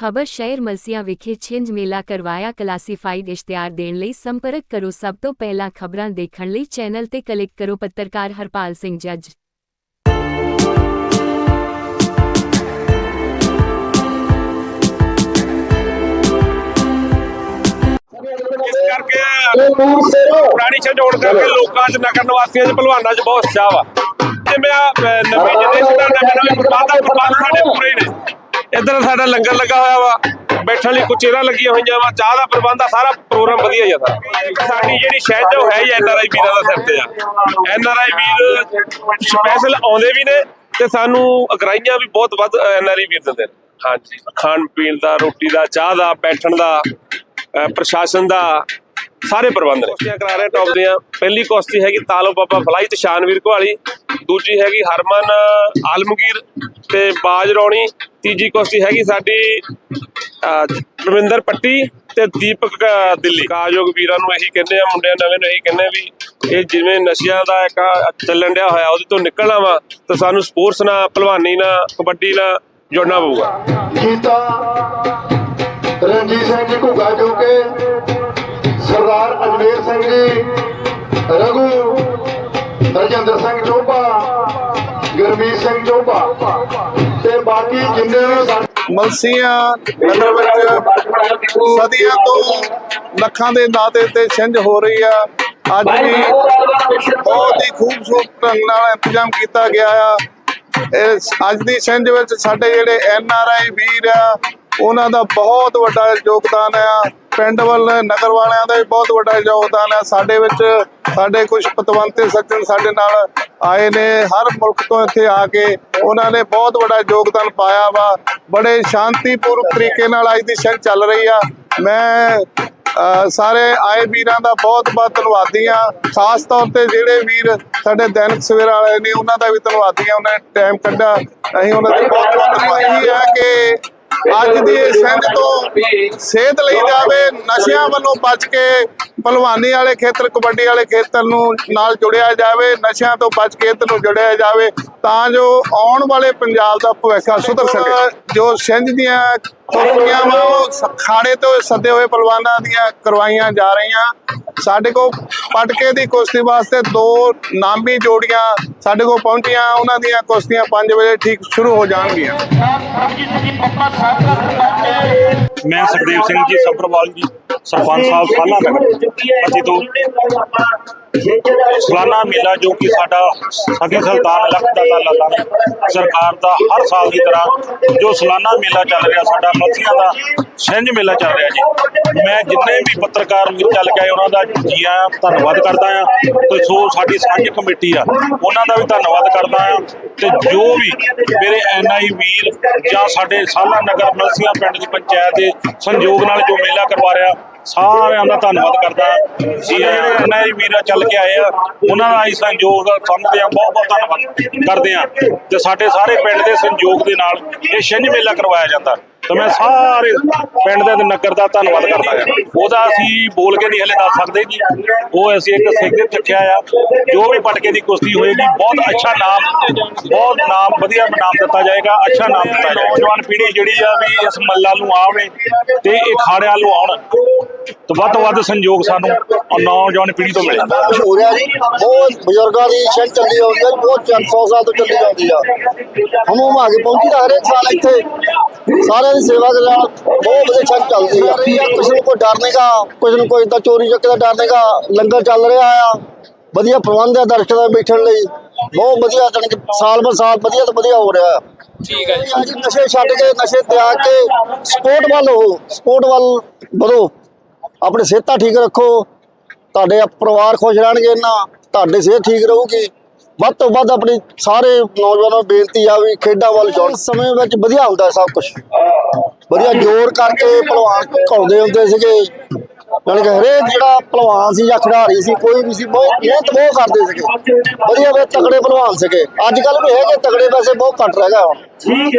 ਖਬਰ ਸ਼ਹਿਰ ਮਲਸੀਆਂ ਵਿਖੇ ਛਿੰਝ ਮੇਲਾ ਕਰਵਾਇਆ ਕਲਾਸੀਫਾਈਡ ਇਸ਼ਤਿਹਾਰ ਦੇਣ ਲਈ ਸੰਪਰਕ ਕਰੋ ਸਭ ਤੋਂ ਪਹਿਲਾਂ ਖਬਰਾਂ ਦੇਖਣ ਲਈ ਚੈਨਲ ਤੇ ਕਲਿੱਕ ਕਰੋ ਪੱਤਰਕਾਰ ਹਰਪਾਲ ਸਿੰਘ ਜੱਜ। ਇਸ ਕਰਕੇ ਪੁਰਾਣੀ ਛੰਡੋੜ ਕਰਕੇ ਲੋਕਾਂ 'ਚ ਨਗਰ ਨਿਵਾਸੀਆਂ 'ਚ ਭਲਵਾਨਾਂ 'ਚ ਬਹੁਤ ਉਤਸ਼ਾਹ ਵਾ। ਜਿਵੇਂ ਆ ਨਵੀਂ ਜਨਰੇਸ਼ਨ ਦਾ ਨਵੇਂ ਨਵੇਂ ਪ੍ਰਬੰਧ ਸਾਡੇ ਪੂਰੇ ਨੇ। ਇੱਧਰ ਸਾਡਾ ਲੰਗਰ ਲੱਗਾ ਹੋਇਆ ਵਾ ਬੈਠਣ ਲਈ ਕੁਝ ਚੇਅਰਾਂ ਲੱਗੀਆਂ ਹੋਈਆਂ ਵਾ ਚਾਹ ਦਾ ਪ੍ਰਬੰਧ ਆ ਸਾਰਾ ਪ੍ਰੋਗਰਾਮ ਵਧੀਆ ਹੀ ਆ ਸਾਰਾ। ਸਾਡੀ ਜਿਹੜੀ ਸ਼ਹਿਦ ਉਹ ਹੈ ਹੀ ਐਨ ਆਰ ਆਈ ਵੀਰਾਂ ਦਾ ਸਿਰ ਤੇ ਆ। N R I Veer special ਆਉਂਦੇ ਵੀ ਨੇ ਤੇ ਸਾਨੂੰ ਅਗਰਾਈਆਂ ਵੀ ਬਹੁਤ ਵੱਧ ਐਨ ਆਰ ਆਈ ਵੀਰ ਦਿੰਦੇ ਨੇ। ਹਾਂਜੀ। ਖਾਣ ਪੀਣ ਦਾ ਰੋਟੀ ਦਾ ਚਾਹ ਦਾ ਬੈਠਣ ਦਾ ਪ੍ਰਸ਼ਾਸਨ ਦਾ ਸਾਰੇ ਪ੍ਰਬੰਧ ਨੇ। ਕੁਸ਼ਤੀਆਂ ਕਰਾ ਰਹੇ ਟੌਪ ਦੀਆਂ। ਪਹਿਲੀ ਕੁਸ਼ਤੀ ਹੈਗੀ ਤਾਲੋ ਬਾਬਾ ਫਲਾਈ ਤੇ ਸ਼ਾਨਵੀਰ ਘਵਾਲੀ ਦੂਜੀ ਹੈਗੀ ਹਰਮਨ ਆਲਮਗੀਰ ਤੇ ਬਾਜ ਰੌਣੀ ਤੀਜੀ ਕੁਸ਼ਤੀ ਹੈਗੀ ਸਾਡੀ ਰਵਿੰਦਰ ਪੱਟੀ ਤੇ ਦੀਪਕ ਦਿੱਲੀ। ਕਾਜੋਗ ਵੀਰਾਂ ਨੂੰ ਇਹੀ ਕਹਿੰਦੇ ਆ ਮੁੰਡਿਆਂ ਨਵੇਂ ਨੂੰ ਇਹੀ ਕਹਿੰਦੇ ਵੀ ਇਹ ਜਿਵੇਂ ਨਸ਼ਿਆਂ ਦਾ ਇੱਕ ਚੱਲਣ ਡਿਆ ਹੋਇਆ ਉਹਦੇ ਤੋਂ ਨਿਕਲਣਾ ਵਾ ਤਾਂ ਸਾਨੂੰ ਸਪੋਰਟਸ ਨਾਲ ਭਲਵਾਨੀ ਨਾਲ ਕਬੱਡੀ ਨਾਲ ਜੁੜਨਾ ਪਊਗਾ। ਕੀਤਾ ਰਣਜੀਤ ਸਿੰਘ ਜੀ ਘੁੱਗਾ ਜੋ ਕਿ ਸਰਦਾਰ ਅਜਮੇਰ ਸਿੰਘ ਜੀ, ਰਘੂ ਰਜਿੰਦਰ ਸਿੰਘ ਚੋਪਾ, ਗੁਰਮੀਤ ਸਿੰਘ ਚੋਪਾ ਤੇ ਬਾਕੀ ਜਿੰਨੇ ਮਲਸੀਆਂ ਨਗਰ ਵਿੱਚ ਸਦੀਆਂ ਤੋਂ ਲੱਖਾਂ ਦੇ ਦਾਤੇ ਤੇ ਛਿੰਝ ਹੋ ਰਹੀ ਆ। ਅੱਜ ਵੀ ਬਹੁਤ ਹੀ ਖੂਬਸੂਰਤ ਢੰਗ ਨਾਲ ਇੰਤਜ਼ਾਮ ਕੀਤਾ ਗਿਆ ਆ। ਇਸ ਅੱਜ ਦੀ ਛਿੰਝ ਵਿੱਚ ਸਾਡੇ ਜਿਹੜੇ ਐਨ ਆਰ ਆਈ ਵੀਰ ਆ, ਉਹਨਾਂ ਦਾ ਬਹੁਤ ਵੱਡਾ ਯੋਗਦਾਨ ਆ। ਪਿੰਡ ਵੱਲ, ਨਗਰ ਵਾਲਿਆਂ ਦਾ ਵੀ ਬਹੁਤ ਵੱਡਾ ਯੋਗਦਾਨ ਆ ਸਾਡੇ ਵਿੱਚ ਸਾਡੇ ਕੁਝ ਪਤਵੰਤੇ ਸੱਜਣ ਸਾਡੇ ਨਾਲ ਆਏ ਨੇ। ਹਰ ਮੁਲਕ ਤੋਂ ਇੱਥੇ ਆ ਕੇ ਉਹਨਾਂ ਨੇ ਬਹੁਤ ਵੱਡਾ ਯੋਗਦਾਨ ਪਾਇਆ ਵਾ। ਬੜੇ ਸ਼ਾਂਤੀਪੂਰਵਕ ਤਰੀਕੇ ਨਾਲ ਅੱਜ ਦੀ ਛਿੰਝ ਚੱਲ ਰਹੀ ਆ। ਮੈਂ ਅਹ ਸਾਰੇ ਆਏ ਵੀਰਾਂ ਦਾ ਬਹੁਤ ਬਹੁਤ ਧੰਨਵਾਦੀ ਆ ਖਾਸ ਤੌਰ ਤੇ ਜਿਹੜੇ ਵੀਰ ਸਾਡੇ ਦੈਨਿਕ ਸਵੇਰਾ ਵਾਲੇ ਨੇ, ਉਹਨਾਂ ਦਾ ਵੀ ਧੰਨਵਾਦੀ ਆ ਉਹਨਾਂ ਨੇ ਟਾਈਮ ਕੱਢਿਆ। ਅਸੀਂ ਉਹਨਾਂ ਦੇ ਬਹੁਤ ਬਹੁਤ ਧੰਨਵਾਦੀ ਆ ਕਿ ਅੱਜ ਦੀ ਸਿੰਧ ਤੋਂ ਸਿਹਤ ਲਈ ਜਾਵੇ ਨਸ਼ਿਆਂ ਵੱਲੋਂ ਬਚ ਕੇ ਭਲਵਾਨੀ ਵਾਲੇ ਖੇਤਰ ਕਬੱਡੀ ਵਾਲੇ ਖੇਤਰ ਨੂੰ ਨਾਲ ਜੁੜਿਆ ਜਾਵੇ ਨਸ਼ਿਆਂ ਤੋਂ ਬਚ ਕੇ ਇੱਧਰ ਨੂੰ ਜੁੜਿਆ ਜਾਵੇ ਤਾਂ ਜੋ ਆਉਣ ਵਾਲੇ ਪੰਜਾਬ ਦਾ ਭਵਿੱਖ ਸੁਧਰ ਸਕੇ। ਜੋ ਸਿੰਧ ਦੀਆਂ ਕੁਰਸੀਆਂ ਵਾ ਉਹ ਖਾੜੇ ਤੋਂ ਸੱਦੇ ਹੋਏ ਪਹਿਲਵਾਨਾਂ ਦੀਆਂ ਕਰਵਾਈਆਂ ਜਾ ਰਹੀਆਂ। ਸਾਡੇ ਕੋਲ ਪਟਕੇ ਦੀ ਕੁਸ਼ਤੀ ਵਾਸਤੇ ਦੋ ਨਾਮੀ ਜੋੜੀਆਂ ਸਾਡੇ ਕੋਲ ਪਹੁੰਚੀਆਂ ਉਹਨਾਂ ਦੀਆਂ ਕੁਸ਼ਤੀਆਂ 5 ਵਜੇ ਠੀਕ ਸ਼ੁਰੂ ਹੋ ਜਾਣਗੀਆਂ। ਮੈਂ ਸੁਖਦੇਵ ਸਿੰਘ ਜੀ ਸੱਭਰਵਾਲ ਜੀ। ਸਰਪੰਚ ਸਾਹਿਬ ਸਾਲਾ ਅਸੀਂ ਤੋਂ ਸਾਲਾਨਾ ਮੇਲਾ ਜੋ ਕਿ ਸਾਡਾ ਸਗੀ ਸੁਲਤਾਨ ਲਖ ਦਾ ਲਾਲਾ ਸਰਕਾਰ ਦਾ ਹਰ ਸਾਲ ਦੀ ਤਰ੍ਹਾਂ ਜੋ ਸਾਲਾਨਾ ਮੇਲਾ ਚੱਲ ਰਿਹਾ ਸਾਡਾ ਮੱਥੀਆਂ ਦਾ ਛਿੰਝ ਮੇਲਾ ਚੱਲ ਰਿਹਾ ਜੀ। ਮੈਂ ਜਿੰਨੇ ਵੀ ਪੱਤਰਕਾਰ ਵੀਰ ਚੱਲ ਕੇ ਆਏ ਉਹਨਾਂ ਦਾ ਜੀ ਆਇਆਂ ਧੰਨਵਾਦ ਕਰਦਾ ਆ ਤੇ ਸੋ ਸਾਡੀ ਸਾਂਝੀ ਕਮੇਟੀ ਆ ਉਹਨਾਂ ਦਾ ਵੀ ਧੰਨਵਾਦ ਕਰਦਾ ਆ ਤੇ ਜੋ ਵੀ ਮੇਰੇ ਐਨਆਈ ਵੀਰ ਜਾਂ ਸਾਡੇ ਸਾਲਾ ਨਗਰ ਮਲਸੀਆਂ ਪਿੰਡ ਦੀ ਪੰਚਾਇਤ ਦੇ ਸੰਯੋਗ ਨਾਲ ਜੋ ਮੇਲਾ ਕਰਵਾ ਰਿਹਾ, ਸਾਰਿਆਂ ਦਾ ਧੰਨਵਾਦ ਕਰਦਾ। ਜੀ ਜਿਹੜੇ ਐਨਆਈ ਵੀਰ ਚੱਲ ਕੇ ਆਏ ਆ, ਉਹਨਾਂ ਦਾ ਅਸੀਂ ਸੰਯੋਗ ਸਮਝਦੇ ਆ, ਬਹੁਤ ਬਹੁਤ ਧੰਨਵਾਦ ਕਰਦੇ ਆ। ਤੇ ਸਾਡੇ ਸਾਰੇ ਪਿੰਡ ਦੇ ਸੰਯੋਗ ਦੇ ਨਾਲ ਇਹ ਛਿੰਝ ਮੇਲਾ ਕਰਵਾਇਆ ਜਾਂਦਾ। ਤਾਂ ਮੈਂ ਸਾਰੇ ਪਿੰਡ ਦੇ ਤੇ ਨਗਰ ਦਾ ਧੰਨਵਾਦ ਕਰਦਾ ਹਾਂ। ਉਹਦਾ ਅਸੀਂ ਬੋਲ ਕੇ ਨਹੀਂ ਹਲੇ ਦੱਸ ਸਕਦੇ ਜੀ। ਉਹ ਅਸੀਂ ਇੱਕ ਸਿੱਖੇ ਚੱਕਿਆ ਆ ਜੋ ਵੀ ਪਟਕੇ ਦੀ ਕੁਸ਼ਤੀ ਹੋਏਗੀ, ਬਹੁਤ ਅੱਛਾ ਨਾਮ, ਬਹੁਤ ਨਾਮ ਵਧੀਆ ਨਾਮ ਦਿੱਤਾ ਜਾਏਗਾ, ਅੱਛਾ ਨਾਮ ਦਿੱਤਾ ਜਾਏਗਾ। ਨੌਜਵਾਨ ਪੀੜ੍ਹੀ ਜਿਹੜੀ ਆ ਵੀ ਇਸ ਮੱਲਾ ਨੂੰ ਆਵੇ ਤੇ ਇਹ ਖਾੜਿਆਂ ਨੂੰ ਆਉਣ। ਤੇ ਵੱਧ ਤੋਂ ਵੱਧ ਸੰਯੋਗ ਸਾਨੂੰ ਨੌਜਵਾਨ ਪੀੜ੍ਹੀ ਤੋਂ ਮਿਲੇ। ਹੋ ਰਿਹਾ ਜੀ। ਬਹੁਤ ਬਜ਼ੁਰਗਾਂ ਦੀ ਛਿੰਝ ਚੱਲੀ ਆਉਂਦੀ ਹੈ ਬਹੁਤ 400 ਸਾਲ ਤੋਂ ਚੱਲੀ ਜਾਂਦੀ ਆ। ਹਮ ਹਮ ਆਗੇ ਪਹੁੰਚੀ ਤਾਂ ਹਰੇਕ ਸਾਲ ਇੱਥੇ। ਸਾਰੇ ਸਾਰਿਆਂ ਦੀ ਸੇਵਾ ਦੇ ਨਾਲ ਬਹੁਤ ਵਧੀਆ ਛਿੰਝ ਚੱਲਦੀ ਆ। ਕਿਸੇ ਨੂੰ ਕੋਈ ਡਰ ਨਹੀਂਗਾ ਕਿਸੇ ਨੂੰ ਕੋਈ ਤਾਂ ਚੋਰੀ ਚੱਕੇ ਦਾ ਡਰ ਨਹੀਂਗਾ ਲੰਗਰ ਚੱਲ ਰਿਹਾ ਆ। ਵਧੀਆ ਪ੍ਰਬੰਧ ਹੈ ਦਰਸ਼ਕਾਂ ਦੇ ਬੈਠਣ ਲਈ। ਬਹੁਤ ਵਧੀਆ ਜਾਣੀ ਕਿ ਸਾਲ ਬਰ ਸਾਲ ਵਧੀਆ ਤੋਂ ਵਧੀਆ ਹੋ ਰਿਹਾ ਠੀਕ ਹੈ ਜੀ। ਨਸ਼ੇ ਛੱਡ ਕੇ ਨਸ਼ੇ ਤਿਆਗ ਕੇ ਸਪੋਰਟ ਵੱਲ ਹੋ। ਸਪੋਰਟ ਵੱਲ ਵਧੋ। ਆਪਣੀ ਸਿਹਤਾਂ ਠੀਕ ਰੱਖੋ। ਤੁਹਾਡੇ ਪਰਿਵਾਰ ਖੁਸ਼ ਰਹਿਣਗੇ ਨਾ ਤੁਹਾਡੀ ਸਿਹਤ ਠੀਕ ਰਹੂਗੀ। ਵੱਧ ਤੋਂ ਵੱਧ ਆਪਣੀ ਸਾਰੇ ਨੌਜਵਾਨਾਂ ਨੂੰ ਬੇਨਤੀ ਆ ਵੀ ਖੇਡਾਂ ਵੱਲ ਜਾਣ। ਸਮੇਂ ਵਿੱਚ ਵਧੀਆ ਹੁੰਦਾ ਸਭ ਕੁਝ ਵਧੀਆ ਜ਼ੋਰ ਕਰਕੇ ਪਹਿਲਵਾਨ ਘਾਉਂਦੇ ਹੁੰਦੇ ਸੀਗੇ। ਯਾਨੀ ਕਿ ਹਰੇਕ ਜਿਹੜਾ ਪਹਿਲਵਾਨ ਸੀ ਜਾਂ ਖਿਡਾਰੀ ਸੀ, ਕੋਈ ਵੀ ਸੀ, ਬਹੁਤ ਮਿਹਨਤ ਬਹੁਤ ਕਰਦੇ ਸੀਗੇ। ਵਧੀਆ ਵੇ ਤਕੜੇ ਪਹਿਲਵਾਨ ਸੀਗੇ। ਅੱਜ ਕੱਲ ਵੀ ਹੈਗੇ ਤਕੜੇ, ਵੈਸੇ ਬਹੁਤ ਘੱਟ ਰਹਿ ਗਏ ਹੁਣ।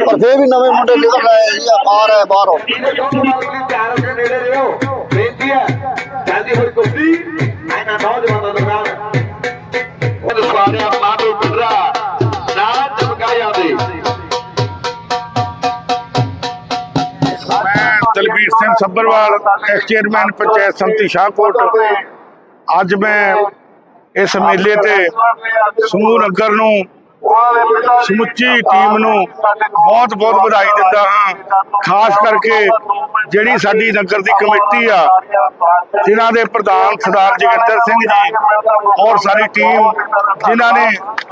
ਪਰ ਫੇਰ ਵੀ ਨਵੇਂ ਮੁੰਡੇ ਨਿਕਲ ਰਹੇ ਆ ਬਾਹਰ ਹੈ, ਬਾਹਰੋਂ ਚਾਰ ਦਲਬੀਰ ਸੱਭਰਵਾਲ ਐਕਸ ਚੇਅਰਮੈਨ ਪੰਚਾਇਤ ਸੰਮਤੀ ਸ਼ਾਹਕੋਟ। ਅੱਜ ਮੈਂ ਇਸ ਮੇਲੇ ਤੇ ਸਮੂਹ ਨਗਰ ਨੂੰ ਸਮੁੱਚੀ ਟੀਮ ਨੂੰ ਬਹੁਤ ਬਹੁਤ ਵਧਾਈ ਦਿੰਦਾ ਹਾਂ। ਖਾਸ ਕਰਕੇ ਜਿਹੜੀ ਸਾਡੀ ਨਗਰ ਦੀ ਕਮੇਟੀ ਆ, ਜਿਨ੍ਹਾਂ ਦੇ ਪ੍ਰਧਾਨ ਸਰਦਾਰ ਜੋਗਿੰਦਰ ਸਿੰਘ ਜੀ ਔਰ ਸਾਰੀ ਟੀਮ ਜਿਨ੍ਹਾਂ ਨੇ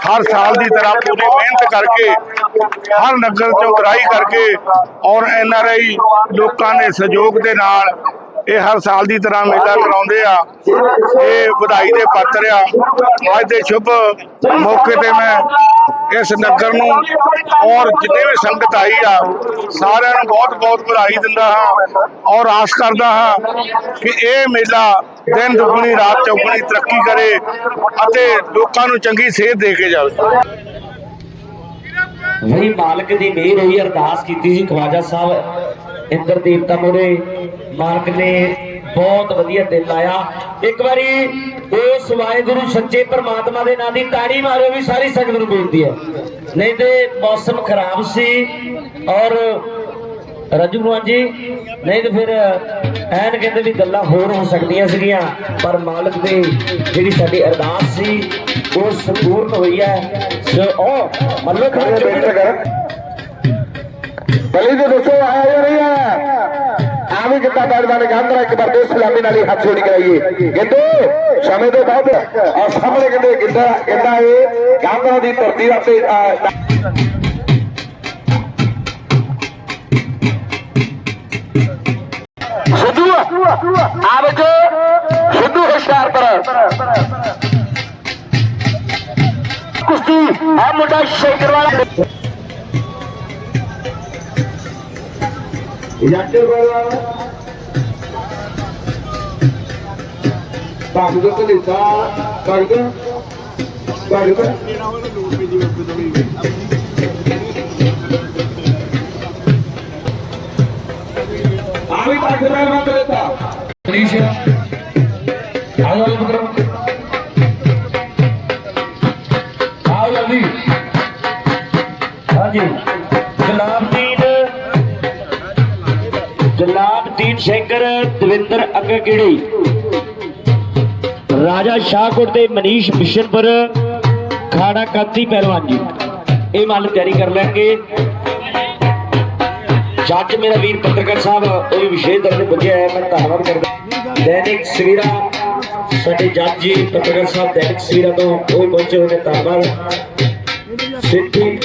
ਹਰ ਸਾਲ ਦੀ ਤਰ੍ਹਾਂ ਪੂਰੀ ਮਿਹਨਤ ਕਰਕੇ, ਹਰ ਨਗਰ ਚੋਂ ਗਰਾਈ ਕਰਕੇ ਔਰ ਐਨ ਆਰ ਆਈ ਲੋਕਾਂ ਦੇ ਸਹਿਯੋਗ ਦੇ ਨਾਲ ਇਹ ਹਰ ਸਾਲ ਦੀ ਤਰ੍ਹਾਂ ਮੇਲਾ ਕਰਾਉਂਦੇ ਆ। ਇਹ ਵਧਾਈ ਦੇ ਪਾਤਰ ਆ। ਅੱਜ ਦੇ ਸ਼ੁਭ ਮੌਕੇ ਤੇ ਮੈਂ ਇਸ ਨਗਰ ਨੂੰ ਔਰ ਜਿੰਨੇ ਵੀ ਸੰਗਤ ਆਈ ਆ, ਸਾਰਿਆਂ ਨੂੰ ਬਹੁਤ ਬਹੁਤ ਵਧਾਈ ਦਿੰਦਾ ਹਾਂ ਔਰ ਆਸ ਕਰਦਾ ਹਾਂ ਕਿ ਇਹ ਮੇਲਾ ਦਿਨ ਦੁਗਣੀ, ਰਾਤ ਚੌਗਣੀ ਤਰੱਕੀ ਕਰੇ ਅਤੇ ਲੋਕਾਂ ਨੂੰ ਚੰਗੀ ਸੇਧ ਦੇ ਕੇ ਜਾਵੇ। ਵਹੀ ਮਾਲਕ ਦੀ ਮਿਹਰ ਹੋਈ ਅਰਦਾਸ ਕੀਤੀ ਸੀ ਖਵਾਜਾ ਸਾਹਿਬ। ਇੰਦਰ ਦੇਵਤਾ ਮੋਰੇ ਮਾਲਕ ਨੇ ਬਹੁਤ ਵਧੀਆ ਦਿਨ ਲਾਇਆ। ਇੱਕ ਵਾਰੀ ਉਸ ਵਾਹਿਗੁਰੂ ਸੱਚੇ ਪ੍ਰਮਾਤਮਾ ਦੇ ਨਾਂ ਦੀ ਤਾੜੀ ਮਾਰੋ ਵੀ ਸਾਰੀ ਸੰਗਤ ਨੂੰ ਬੇਨਤੀ ਹੈ। ਨਹੀਂ ਤੇ ਮੌਸਮ ਖਰਾਬ ਸੀ ਔਰ ਰਾਜੂ ਭਗਵਾਨ ਜੀ, ਨਹੀਂ ਤੇ ਫਿਰ ਐਨ ਕਹਿੰਦੇ ਵੀ ਗੱਲਾਂ ਹੋਰ ਹੋ ਸਕਦੀਆਂ ਸੀਗੀਆਂ, ਪਰ ਮਾਲਕ ਦੀ ਜਿਹੜੀ ਸਾਡੀ ਅਰਦਾਸ ਸੀ, ਉਹ ਸੰਪੂਰਨ ਹੋਈ ਹੈ। ਸੋ ਉਹ ਮੱਲੋ ਖੜਾ ਚੁੱਕ ਬਲੀ ਦੇ ਦੱਸੋ ਆਇਆ ਜਾਂ ਨਹੀਂ ਆਇਆ? ਆਵੇਂ ਕਿੱਦਾਂ ਬੈਠਦਾ ਨੇ ਗਾਂਧਰਾ ਇੱਕ ਵਾਰ ਦੇ ਸਲਾਮੀ ਨਾਲ ਹੀ ਹੱਥ ਜੋੜੀ ਕਰਾਈਏ ਗਿੱਦੋ ਸਮੇਂ ਦੇ ਬਾਅਦ ਆ ਸਾਹਮਣੇ ਕਹਿੰਦੇ ਗਿੱਧਾ ਗਿੱਧਾ ਇਹ ਗਾਂਧਰਾ ਦੀ ਧਰਤੀ ਉੱਤੇ ਆ, ਸਿੱਧੂ ਆ ਬੱਚੋ ਸਿੱਧੂ ਹੁਸ਼ਿਆਰਪੁਰ ਕੁਸ਼ਤੀ ਆ ਜੱਟ ਵਾਲਾ। ਬਾਗਦ ਤੇ ਲਿਖਾ ਬਾਗਦ ਬਾਗਦ ਆ ਵੀ ਬਾਗਦ ਦਾ ਮੰਗ ਲੈਤਾ ਮਨੀਸ਼ ਆਓ ਬਕਰਮ ਆਓ ਜਲਦੀ ਹਾਂਜੀ। ਗੁਲਾਬਦੀਨ ਸ਼ੇਖਰ ਦਵਿੰਦਰ ਅੱਗਗੜੀ ਰਾਜਾ ਸ਼ਾਹਕੋਟ ਤੇ ਮਨੀਸ਼ ਬਿਸ਼ਨਪੁਰ ਖਾੜਾ ਕਾਤੀ ਪਹਿਲਵਾਨ ਜੀ। ਇਹ ਮੱਲ ਤਿਆਰੀ ਕਰ ਲੈਣਗੇ। ਜੱਜ ਮੇਰਾ ਵੀਰ ਪੱਤਰਕਾਰ ਸਾਹਿਬ, ਉਹ ਵੀ ਵਿਸ਼ੇਸ਼ ਦਰਜੇ ਪੁੱਜਿਆ ਹੈ, ਮੈਂ ਧੰਨਵਾਦ ਕਰਦਾ। ਦੈਨਿਕ ਸਵੇਰਾ, ਸਾਡੇ ਜੱਜ ਜੀ, ਪੱਤਰਕਾਰ ਸਾਹਿਬ, ਦੈਨਿਕ ਸਵੇਰਾ ਤੋਂ ਉਹ ਵੀ ਪਹੁੰਚੇ ਹੋਏ ਨੇ, ਧੰਨਵਾਦ। ਸਿੱਧੀ,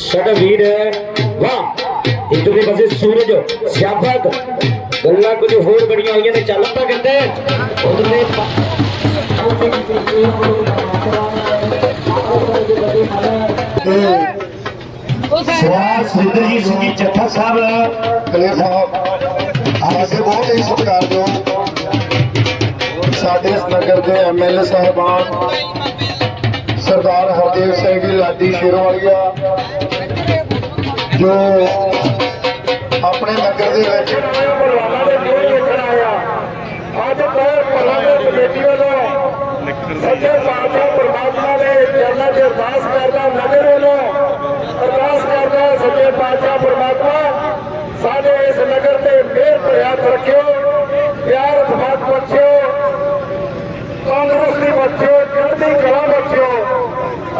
ਸਾਡਾ ਵੀਰ ਵਾਹ। ਇੱਕ ਦੇ ਪਾਸੇ ਸੂਰਜ ਸਿਆਫਤ ਗੱਲਾਂ ਕੁਝ ਹੋਰ ਬੜੀਆਂ ਹੋਈਆਂ ਨੇ, ਚੱਲ ਪਾ ਕਹਿੰਦੇ ਉਹਦੇ ਸਵਾਲ ਸੁੰਦਰਜੀ ਸਿੰਘ ਜੀ ਜੱਥਾ ਸਾਹਿਬ। ਕਲੇ ਸਾਹਿਬ ਆਸੇ ਬਹੁਤ ਹੀ ਸਤਿਕਾਰਯੋਗ ਸਾਡੇ ਇਸ ਨਗਰ ਦੇ ਐਮਐਲਏ ਸਾਹਿਬਾਨ, ਸਰਦਾਰ ਹਰਦੇਵ ਸਿੰਘ ਜੀ ਲਾਡੀ ਸ਼ੇਰਵਾਲੀਆ, ਜੋ ਆਪਣੇ ਨਗਰ ਦੇ ਵਿੱਚ। ਅੱਜ ਬਹੁਤ ਭਲਾ ਦੇ ਕਮੇਟੀ ਵੱਲੋਂ ਸੱਚੇ ਪਾਤਸ਼ਾਹ ਪਰਮਾਤਮਾ ਦੇ ਚਰਨਾਂ 'ਚ ਅਰਦਾਸ ਕਰਦਾ, ਨਗਰ ਵੱਲੋਂ ਅਰਦਾਸ ਕਰਦਾ ਸੱਚੇ ਪਾਤਸ਼ਾਹ ਪਰਮਾਤਮਾ, ਸਾਡੇ ਇਸ ਨਗਰ ਤੇ ਮਿਹਰ ਭਰਿਆ ਰੱਖਿਓ, ਪਿਆਰ ਫਮਾਤ ਬਖਸ਼ਿਓ ਤੰਦਰੁਸਤੀ ਬਖਸ਼ਿਓ, ਚੜ੍ਹਦੀ ਕਲਾ ਬਖਸ਼ਿਓ।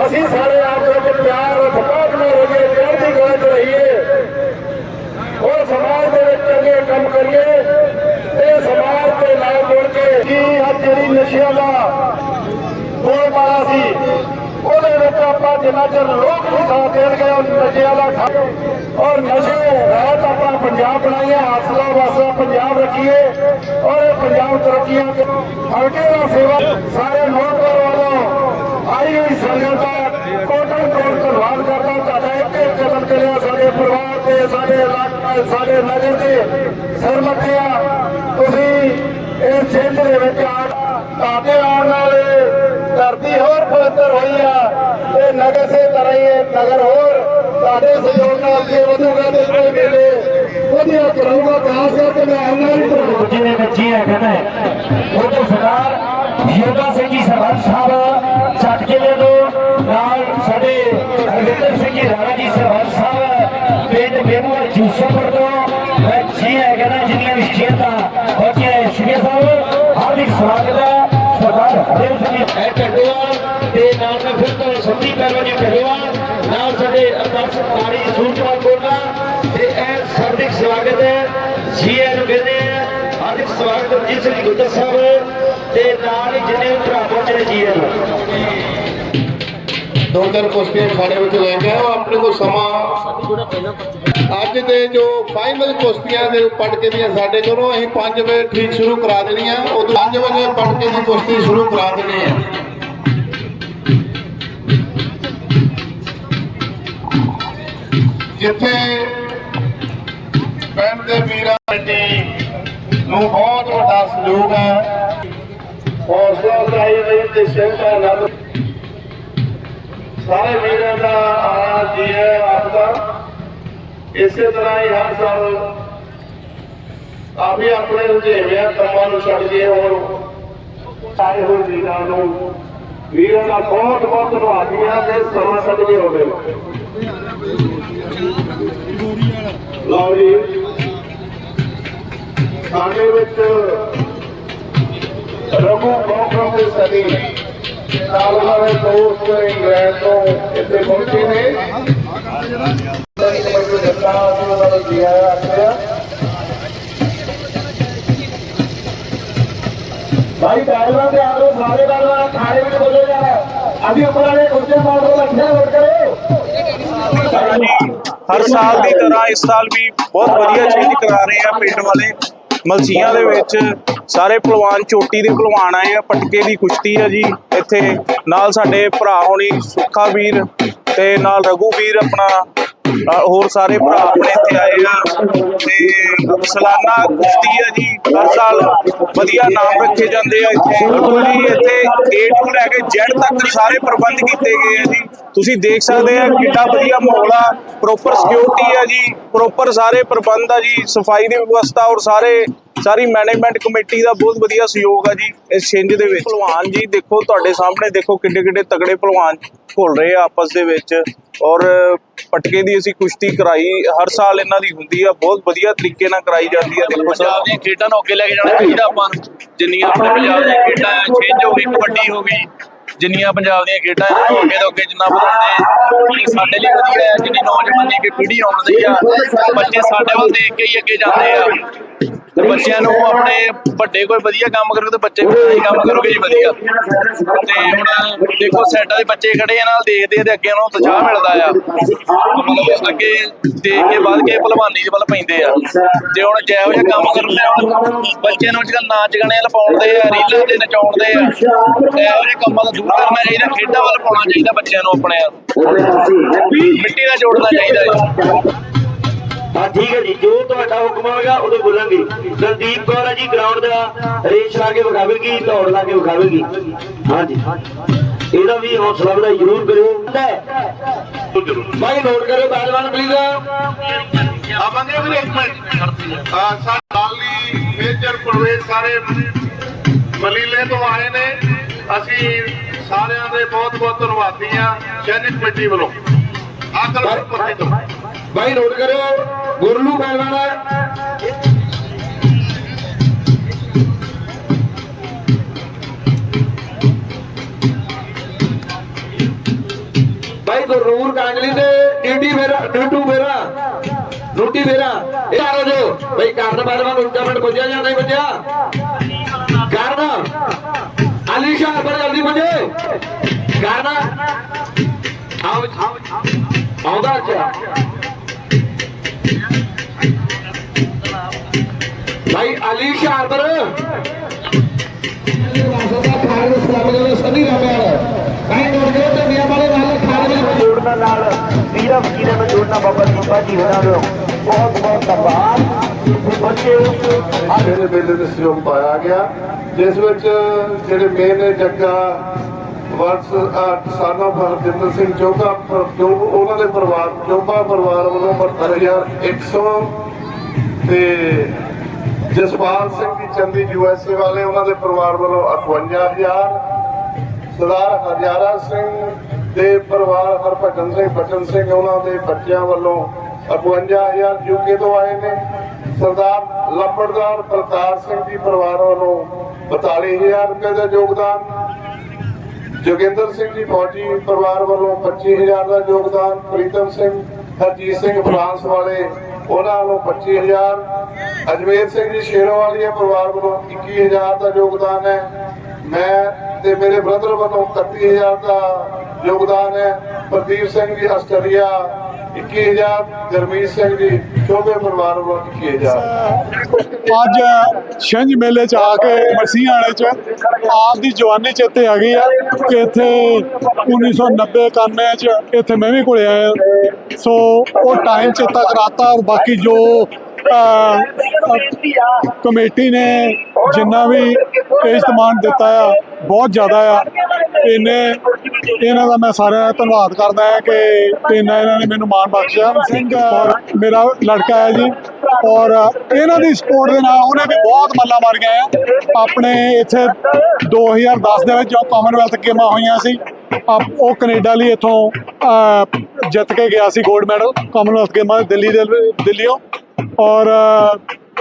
ਅਸੀਂ ਸਾਰੇ ਆਪ ਵਿੱਚ ਪਿਆਰ ਫਮਾਤ ਨਾਲ ਰਹੀਏ ਚੜ੍ਹਦੀ ਕਲਾ 'ਚ ਰਹੀਏ ਔਰ ਸਮਾਜ ਦੇ ਵਿੱਚ ਕਰੀਏ ਤੇ ਸਮਾਜ ਦੇ ਨਾਲ ਜੁੜ ਕੇ ਕੀ ਅੱਜ ਜਿਹੜੀ ਨਸ਼ਿਆਂ ਦਾ ਬੋਲਬਾਲਾ ਸੀ, ਉਹਦੇ ਵਿੱਚ ਆਪਾਂ ਜਿੰਨਾ ਚਿਰ ਲੋਕ ਨਹੀਂ ਸਾਥ ਦੇਣਗੇ, ਉਹ ਨਸ਼ਿਆਂ ਦਾ ਔਰ ਨਸ਼ੇ ਰਹਿਤ ਆਪਣਾ ਪੰਜਾਬ ਬਣਾਈਏ ਹਾਸਲਾ ਵਾਸਲਾ ਪੰਜਾਬ ਰੱਖੀਏ, ਔਰ ਇਹ ਪੰਜਾਬ ਤਰੱਕੀਆਂ ਦੇ ਹਲਕੇ ਦਾ ਸੇਵਾ ਸਾਰੇ ਨੌਕਰ ਵੱਲੋਂ ਆਈ ਹੋਈ ਸੰਗਤ ਦਾ ਕੋਟਨ ਕੋਟ ਧੰਨਵਾਦ ਕਰਦਾ, ਤੁਹਾਡਾ ਇੱਕ ਇੱਕ ਕਦਮ ਚੱਲਿਆ ਸਾਡੇ ਪਰਿਵਾਰ ਤੇ ਸਾਡੇ ਇਲਾਕੇ ਸਾਡੇ ਨਗਰ ਦੇ ਸਰਮੱਥਿਆ ਤੁਸੀਂ ਇਸ ਛੇਤਰ ਦੇ ਵਿੱਚ ਆ ਤੁਹਾਡੇ ਆਉਣ ਨਾਲ ਧਰਤੀ ਹੋਰ ਪਵਿੱਤਰ ਹੋਈ ਆ ਤੇ ਨਗਰ ਸੇ ਤਰ੍ਹਾਂ ਹੀ ਨਗਰ ਹੋਰ ਤੁਹਾਡੇ ਸਹਿਯੋਗ ਨਾਲ ਅੱਗੇ ਵਧੂਗਾ ਤੇ ਕੋਈ ਮੇਲੇ ਵਧੀਆ ਕਰੂਗਾ, ਖਾਸ ਕਰਕੇ ਮੈਂ ਉਹਨਾਂ ਨੂੰ ਧੰਨਵਾਦ ਜਿਹਨੇ ਬੱਚੇ ਹੈ, ਕਹਿੰਦਾ ਉਹਦੇ ਸਰਦਾਰ ਯੋਗਾ ਸਿੰਘ ਜੀ ਸਰਹੰਦ ਸਾਹਿਬ ਚੱਟ ਜ਼ਿਲ੍ਹੇ ਤੋਂ ਨਾਲ ਸਾਡੇ ਰਵਿੰਦਰ ਸਿੰਘ ਜੀ, ਰਾਣਾ ਜੀ ਸਰਹੰਦ ਸਾਹਿਬ ਪਿੰਡ ਬੇਮੂਰ ਜੂਸਫਰ ਤੋਂ ਮੈਂ ਜੀ ਹੈ ਕਹਿੰਦਾ ਜਿੰਨੀਆਂ ਵੀ ਸਟੇਟਾਂ ਪਹੁੰਚੇ ਸੀਗੇ ਸਾਹਿਬ ਹਾਰਦਿਕ ਸਵਾਗਤ ਹੈ ਸਰਦਾਰ ਹਰੇਵ ਸਿੰਘ ਐ ਟੱਡੂਵਾਲ ਤੇ ਨਾਲ ਮੈਂ ਫਿਰ ਤੋਂ ਸੰਧੀ ਪਹਿਲਵਾਨ ਜੀ ਟੱਡੂਵਾਲ ਨਾਲ ਸਾਡੇ ਅਰਦਾਸ ਪਾਣੀ ਸੂਰਜਵਾਲ ਕੋਲਾ ਤੇ ਇਹ ਹਾਰਦਿਕ ਸਵਾਗਤ ਹੈ ਜੀ ਨੂੰ ਕਹਿੰਦੇ ਆ ਹਾਰਦਿਕ ਸਵਾਗਤ ਰਣਜੀਤ ਸਿੰਘ ਗੁੱਜਰ ਸਾਹਿਬ ਤੇ ਨਾਲ ਹੀ ਜਿੰਨੇ ਵੀ ਭਰਾ ਪਹੁੰਚੇ ਨੇ ਜੀ ਨੂੰ ਦੋ ਚਾਰ ਕੁਸ਼ਤੀਆਂ ਖਾਣੇ ਵਿੱਚ ਲੈ ਕੇ ਆਇਆ ਉਹ ਆਪਣੇ ਕੋਲ ਸਮਾਂ ਅੱਜ ਦੇ ਜੋ ਫਾਈਨਲ ਕੁਸ਼ਤੀਆਂ ਦੇ ਪਟਕੇ ਦੀਆਂ ਸਾਡੇ ਕੋਲੋਂ ਅਸੀਂ 5 ਵਜੇ ਠੀਕ ਸ਼ੁਰੂ ਕਰਾ ਦੇਣੀਆਂ ਉਦੋਂ 5 ਵਜੇ ਪਟਕੇ ਦੀ ਕੁਸ਼ਤੀ ਸ਼ੁਰੂ ਕਰਾ ਦੇਣੀ ਹੈ। ਜਿੱਥੇ ਪਿੰਡ ਦੇ ਵੀਰਾਂ ਦੀ ਨੂੰ ਬਹੁਤ ਵੱਡਾ ਸਲੂਕ ਹੈ ਹੌਸਲਾ ਅਫਜ਼ਾਈ ਲਈ ਤੇ ਦਾ ਆਨੰਦ ਸਾਰੇ ਵੀਰਾਂ ਦਾ ਆਣਾ ਜੀ ਹੈ ਆਪਦਾ ਇਸੇ ਤਰ੍ਹਾਂ ਹੀ ਹਰ ਸਾਲ ਆਪੇ ਆਪਣੇ ਰੁਝੇਵਿਆਂ ਕੰਮਾਂ ਨੂੰ ਛੱਡ ਕੇ ਹੁਣ ਆਏ ਹੋਏ ਵੀਰਾਂ ਨੂੰ। ਵੀਰਾਂ ਦਾ ਬਹੁਤ ਬਹੁਤ ਧੰਨਵਾਦੀਆਂ ਤੇ ਸਮਾਂ ਕੱਢ ਹੋਵੇ ਲਓ ਜੀ। ਸਾਡੇ ਵਿੱਚ ਰਘੂ ਪ੍ਰੋਗਰਾਮ ਦੇ ਸਦੀ। ਨਾਲ ਉਹਨਾਂ ਦੇ ਦੋਸਤ ਇੰਗਲੈਂਡ ਤੋਂ ਇੱਥੇ ਪਹੁੰਚੇ ਨੇ ਜੱਟਾ ਅਸੀਂ ਉਹਨਾਂ ਨੂੰ ਜੀ ਆਇਆ ਆਖਿਆ ਭਾਈ ਪਹਿਲਵਾਨ ਦੇ ਆਦਰੋ ਸਾਰੇ ਪਹਿਲਵਾਨ ਖਾਣੇ ਵਿੱਚ ਬੋਲੇ ਜਾ ਰਿਹਾ। ਅਭੀ ਉੱਪਰ ਵਾਲੇ ਉੱਚੇ ਮਾਡਲ ਲੱਗੇ ਵੋਟ ਕਰੋ। ਹਰ ਸਾਲ ਦੀ ਤਰ੍ਹਾਂ ਇਸ ਸਾਲ ਵੀ ਬਹੁਤ ਵਧੀਆ ਚੇਂਜ ਕਰਾ ਰਹੇ ਆ ਪਿੰਡ ਵਾਲੇ। ਮਲਸੀਆਂ ਦੇ ਵਿੱਚ ਸਾਰੇ ਪਹਿਲਵਾਨ ਚੋਟੀ ਦੇ ਪਹਿਲਵਾਨ ਆਏ ਆ, ਪਟਕੇ ਦੀ ਕੁਸ਼ਤੀ ਆ ਜੀ, ਇੱਥੇ ਨਾਲ ਸਾਡੇ ਭਰਾ ਹੋਣੀ ਸੁੱਖਾ ਵੀਰ ਤੇ ਨਾਲ ਰਘੂ ਵੀਰ ਆਪਣਾ ਹੋਰ ਸਾਰੇ ਭਰਾ ਆਪਣੇ ਇੱਥੇ ਆਏ ਆ ਤੇ ਸਾਲਾਨਾ ਕੁਸ਼ਤੀ ਆ ਜੀ, ਹਰ ਸਾਲ ਵਧੀਆ ਨਾਮ ਰੱਖੇ ਜਾਂਦੇ ਆ ਇੱਥੇ। ਬਿਲਕੁਲ ਇੱਥੇ ਏ ਟੂ ਲੈ ਕੇ ਜ਼ੈਡ ਤੱਕ ਸਾਰੇ ਪ੍ਰਬੰਧ ਕੀਤੇ ਗਏ ਆ ਜੀ। ਤੁਸੀਂ ਦੇਖ ਸਕਦੇ ਆ ਕਿੱਡਾ ਵਧੀਆ ਮਾਹੌਲ ਆ ਪ੍ਰੋਪਰ ਸਿਕਿਉਰਿਟੀ ਆ ਜੀ ਪ੍ਰੋਪਰ ਸਾਰੇ ਪ੍ਰਬੰਧ ਆ ਜੀ, ਸਫ਼ਾਈ ਦੀ ਵਿਵਸਥਾ ਔਰ ਸਾਰੇ ਸਾਰੀ ਮੈਨੇਜਮੈਂਟ ਕਮੇਟੀ ਦਾ ਬਹੁਤ ਵਧੀਆ ਸਹਿਯੋਗ ਆ ਜੀ ਇਸ ਛਿੰਝ ਦੇ ਵਿੱਚ। ਭਲਵਾਨ ਜੀ ਦੇਖੋ, ਤੁਹਾਡੇ ਸਾਹਮਣੇ ਦੇਖੋ ਕਿੱਡੇ ਕਿੱਡੇ ਤਗੜੇ ਭਲਵਾਨ ਘੁਲ ਰਹੇ ਆ ਆਪਸ ਦੇ ਵਿੱਚ। ਔਰ ਪਟਕੇ ਦੀ ਅਸੀਂ ਕੁਸ਼ਤੀ ਕਰਾਈ, ਹਰ ਸਾਲ ਇਹਨਾਂ ਦੀ ਹੁੰਦੀ ਆ। ਬਹੁਤ ਵਧੀਆ ਤਰੀਕੇ ਨਾਲ ਕਰਾਈ ਜਾਂਦੀ ਆ, ਦੇਖੋ ਪੰਜਾਬ ਦੀਆਂ ਖੇਡਾਂ ਨੂੰ ਅੱਗੇ ਲੈ ਕੇ ਜਾਣਾ ਚਾਹੀਦਾ ਆਪਾਂ ਨੂੰ। ਜਿੰਨੀਆਂ ਆਪਣੇ ਪੰਜਾਬ ਦੀਆਂ ਖੇਡਾਂ ਛਿੰਝ ਹੋ ਗਈ, ਕਬੱਡੀ ਹੋ ਗਈ ਜਿੰਨੀਆਂ ਪੰਜਾਬ ਦੀਆਂ ਖੇਡਾਂ ਆ ਅੱਗੇ ਤੋਂ ਅੱਗੇ ਜਿੰਨਾ ਵਧਾਉਂਦੇ ਸਾਡੇ ਲਈ ਵਧੀਆ ਹੈ। ਜਿੰਨੀ ਨੌਜਵਾਨੀ ਦੀ ਪੀੜ੍ਹੀ ਆਉਂਦੀ ਆ ਬੱਚੇ ਸਾਡੇ ਵੱਲ ਦੇਖ ਕੇ ਹੀ ਅੱਗੇ ਜਾਂਦੇ ਆ। ਤੇ ਬੱਚਿਆਂ ਨੂੰ ਆਪਣੇ ਵੱਡੇ ਕੋਈ ਵਧੀਆ ਕੰਮ ਕਰੋਗੇ ਤੇ ਬੱਚੇ ਵੀ ਵਧੀਆ ਕੰਮ ਕਰੋਗੇ ਜੀ ਵਧੀਆ। ਤੇ ਹੁਣ ਦੇਖੋ ਸਾਈਡਾਂ ਦੇ ਬੱਚੇ ਖੜੇ ਆ, ਨਾਲ ਦੇਖਦੇ ਆ ਤੇ ਅੱਗੇ ਨੂੰ ਉਤਸ਼ਾਹ ਮਿਲਦਾ ਆ। ਮਤਲਬ ਅੱਗੇ ਦੇਖ ਕੇ ਵੱਧ ਕੇ ਭਲਵਾਨੀ ਦੇ ਵੱਲ ਪੈਂਦੇ ਆ। ਜੇ ਹੁਣ ਜਿਹੋ ਜਿਹਾ ਕੰਮ ਕਰਦੇ ਆ ਹੁਣ ਬੱਚਿਆਂ ਨੂੰ ਅੱਜਕੱਲ ਨਾਚ ਗਾਣੇ ਲਪਾਉਂਦੇ ਆ, ਰੀਲਾਂ ਤੇ ਨਚਾਉਂਦੇ ਆ, ਇਹੋ ਜਿਹੇ ਕੰਮਾਂ ਤੋਂ ਦੂਰ ਕਰਨਾ ਚਾਹੀਦਾ ਖੇਡਾਂ ਵੱਲ ਪਾਉਣਾ ਚਾਹੀਦਾ ਬੱਚਿਆਂ ਨੂੰ ਆਪਣੇ ਮਿੱਟੀ ਨਾਲ ਜੋੜਨਾ ਚਾਹੀਦਾ ਹੈ ਹਾਂ ਠੀਕ ਹੈ ਜੀ ਜੋ ਤੁਹਾਡਾ ਹੁਕਮ ਹੋਵੇਗਾ ਉਦੋਂ ਬੋਲਾਂਗੇ। ਦਲਦੀਪ ਕੌਰ ਹੈ ਜੀ ਗਰਾਊਂਡ ਦਾ ਰੇਸ ਲਾ ਕੇ ਵਿਖਾਵੇਗੀ ਦੌੜ ਲਾ ਕੇ ਵਿਖਾਵੇਗੀ। ਹਾਂ ਜੀ। ਇਹਦਾ ਵੀ ਹੌਸਲਾ ਵਧਾਈ ਜ਼ਰੂਰ ਕਰਿਓ। ਭਾਈ ਨੋਟ ਕਰਿਓ ਪਹਿਲਵਾਨ ਪਲੀਜ਼ ਆਵਾਂਗੇ ਵੀ ਇੱਕ ਮਿੰਟ। ਆ ਸਾਲੀ ਮੇਜਰ ਪ੍ਰਵੇਸ਼ ਸਾਰੇ ਮਲੀਲੇ ਤੋਂ ਆਏ ਨੇ। ਅਸੀਂ ਸਾਰਿਆਂ ਦੇ ਬਹੁਤ ਬਹੁਤ ਧੰਨਵਾਦੀ ਆ ਸੈਨਿਕ ਕਮੇਟੀ ਵੱਲੋਂ। ਆਕਲ ਪੱਤੀ ਤੋਂ ਭਾਈ ਨੋਟ ਕਰਿਓ। ਗੁਰਲੂ ਪਹਿਲਵਾਨ ਹੈ। ਭਾਈ ਗੁਰਨੂਰ ਕਾਂਗਲੀ ਦੇ ਡੀਡੀ ਮੇਰਾ ਡੂਟੂ ਮੇਰਾ ਰੋਟੀ ਮੇਰਾ ਇਹ ਆ ਜੋ। ਭਾਈ ਕਾਰਨ ਪਹਿਲਵਾਨ ਉੱਚਾ ਮਿੰਟ ਪੁੱਜਿਆ ਜਾਂ ਨਹੀਂ ਪੁੱਜਿਆ? ਕਾਰਨ? ਅਲੀ ਸ਼ਾਹ ਪਰ ਜਲਦੀ ਪੁੱਜੇ। ਕਾਰਨ ਆਓ ਆਉਂਦਾ ਅੱਛਾ ਭਾਈ ਅਲੀ ਸ਼ਾਹਪੁਰ ਜੋੜਨਾ ਨਾਲ। ਵੀਰਾ ਵਕੀਰਾਂ ਨੂੰ ਜੋੜਨਾ ਬਾਬਾ ਦੀਪਾ ਜੀ ਹੋਣਾ ਨੂੰ ਬੱਚੇ ਮੇਰੇ ਮੇਲੇ ਦੇ ਸਹਿਯੋਗ ਪਾਇਆ ਗਿਆ, ਜਿਸ ਵਿੱਚ ਜਿਹੜੇ ਮੇਨ ਜੱਗਾ, ਵਰਸ ਸਾਨਾ ਹਰਜਿੰਦਰ ਸਿੰਘ ਚੋਗਾ ਜੋ ਉਹਨਾਂ ਦੇ ਪਰਿਵਾਰ ਚੋਗਾ ਪਰਿਵਾਰ ਵੱਲੋਂ 72100 ਤੇ ਜਸਪਾਲ ਸਿੰਘ ਦੀ ਚੰਦੀ ਯੂਐਸਏ ਵਾਲੇ, ਉਹਨਾਂ ਦੇ ਪਰਿਵਾਰ ਵੱਲੋਂ 51000 ਸਰਦਾਰ ਹਰਿਆਰਾ ਸਿੰਘ ਦੇ ਪਰਿਵਾਰ, ਹਰਭਜਨ ਸਿੰਘ, ਬਚਨ ਸਿੰਘ, ਉਹਨਾਂ ਦੇ ਬੱਚਿਆਂ ਵੱਲੋਂ 51000 ਯੂਕੇ ਤੋਂ ਆਏ ਨੇ। ਸਰਦਾਰ ਲੰਬੜਦਾਰ ਬਲਕਾਰ ਸਿੰਘ ਜੀ ਪਰਿਵਾਰ ਵੱਲੋਂ 42000 ਰੁਪਏ ਦਾ ਯੋਗਦਾਨ, ਜੋਗਿੰਦਰ ਸਿੰਘ ਜੀ ਫੌਜੀ ਪਰਿਵਾਰ ਵੱਲੋਂ 25000 ਦਾ ਯੋਗਦਾਨ, ਪ੍ਰੀਤਮ ਸਿੰਘ, ਹਰਜੀਤ ਸਿੰਘ ਫਰਾਂਸ ਵਾਲੇ ਉਹਨਾਂ ਵੱਲੋਂ 25000 ਅਜਮੇਰ ਸਿੰਘ ਜੀ ਸ਼ੇਰੋਵਾਲੀਆ ਪਰਿਵਾਰ ਵੱਲੋਂ 21000 ਦਾ ਯੋਗਦਾਨ ਹੈ। ਮੈਂ ਤੇ ਮੇਰੇ ਬ੍ਰਦਰ ਵੱਲੋਂ 31000 ਦਾ ਯੋਗਦਾਨ ਹੈ। ਪ੍ਰਦੀਪ ਸਿੰਘ ਜੀ ਆਸਟ੍ਰੇਲੀਆ 21000 ਗਰਮੀਤ ਸਿੰਘ ਜੀ ਚੋਬੇ ਪਰਿਵਾਰ ਵੱਲੋਂ 21000 ਅੱਜ ਛਿੰਝ ਮੇਲੇ ਚ ਆ ਕੇ ਮਸੀਆਂ ਵਾਲੇ ਚ ਆਪ ਦੀ ਜਵਾਨੀ ਚ ਇੱਥੇ ਆ ਗਈ ਆ ਕਿ ਇੱਥੇ 1990 91 ਚ ਇੱਥੇ ਮੈਂ ਵੀ ਕੋਲੇ ਆਇਆ। ਸੋ ਉਹ ਟਾਈਮ ਚੇਤਾ ਕਰਾਤਾ ਔਰ ਬਾਕੀ ਜੋ ਕਮੇਟੀ ਨੇ ਜਿੰਨਾ ਵੀ ਇਜਤਮਾਨ ਦਿੱਤਾ ਆ, ਬਹੁਤ ਜ਼ਿਆਦਾ ਆ। ਇਹਨੇ ਇਹਨਾਂ ਦਾ ਮੈਂ ਸਾਰਿਆਂ ਦਾ ਧੰਨਵਾਦ ਕਰਦਾ ਹਾਂ ਕਿ ਇਹਨਾਂ ਇਹਨਾਂ ਨੇ ਮੈਨੂੰ ਮਾਣ ਬਖਸ਼ਿਆ। ਸਿੰਘ ਔਰ ਮੇਰਾ ਲੜਕਾ ਹੈ ਜੀ। ਔਰ ਇਹਨਾਂ ਦੀ ਸਪੋਰਟ ਦੇ ਨਾਲ ਉਹਨੇ ਵੀ ਬਹੁਤ ਮੱਲਾਂ ਮਾਰੀਆਂ ਆ। ਆਪਣੇ ਇੱਥੇ 2010 ਦੇ ਵਿੱਚ ਜੋ ਕਾਮਨਵੈਲਥ ਗੇਮਾਂ ਹੋਈਆਂ ਸੀ, ਆਪ- ਉਹ ਕੈਨੇਡਾ ਲਈ ਇਥੋਂ ਜਿੱਤ ਕੇ ਗਿਆ ਸੀ 골ਡ ਮੈਡਲ ਕਾਮਨਵੈਲਥ ਗੇਮਾਂ ਦਿੱਲੀ ਦੇ ਦਿੱਲੀੋਂ ਔਰ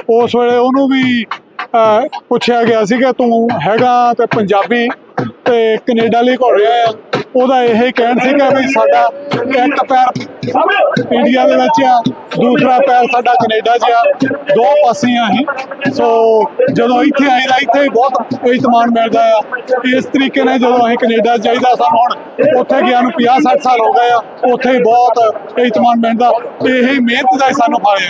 ਉਸ ਵੇਲੇ ਉਹਨੂੰ ਵੀ ਪੁੱਛਿਆ ਗਿਆ ਸੀ ਕਿ ਤੂੰ ਹੈਗਾ ਤੇ ਪੰਜਾਬੀ ਤੇ ਕੈਨੇਡਾ ਲਈ ਘੁਲ ਰਿਹਾ ਆ। ਉਹਦਾ ਇਹ ਕਹਿਣ ਸੀਗਾ ਵੀ ਸਾਡਾ ਇੱਕ ਪੈਰ ਇੰਡੀਆ ਦੇ ਵਿੱਚ ਆ, ਦੂਸਰਾ ਪੈਰ ਸਾਡਾ ਕੈਨੇਡਾ 'ਚ ਆ। ਦੋ ਪਾਸੇ ਆ ਅਸੀਂ ਸੋ ਜਦੋਂ ਇੱਥੇ ਆਈਦਾ ਇੱਥੇ ਵੀ ਬਹੁਤ ਇਤਮਾਨ ਮਿਲਦਾ ਆ। ਇਸ ਤਰੀਕੇ ਨਾਲ ਜਦੋਂ ਅਸੀਂ ਕੈਨੇਡਾ 'ਚ ਜਾਈਦਾ ਸਾਨੂੰ ਹੁਣ ਉੱਥੇ ਗਿਆ ਨੂੰ 50 60 ਸਾਲ ਹੋ ਗਏ ਆ। ਉੱਥੇ ਹੀ ਬਹੁਤ ਇਤਮਾਨ ਮਿਲਦਾ। ਇਹ ਮਿਹਨਤ ਦਾ ਸਾਨੂੰ ਫਲ ਹੈ।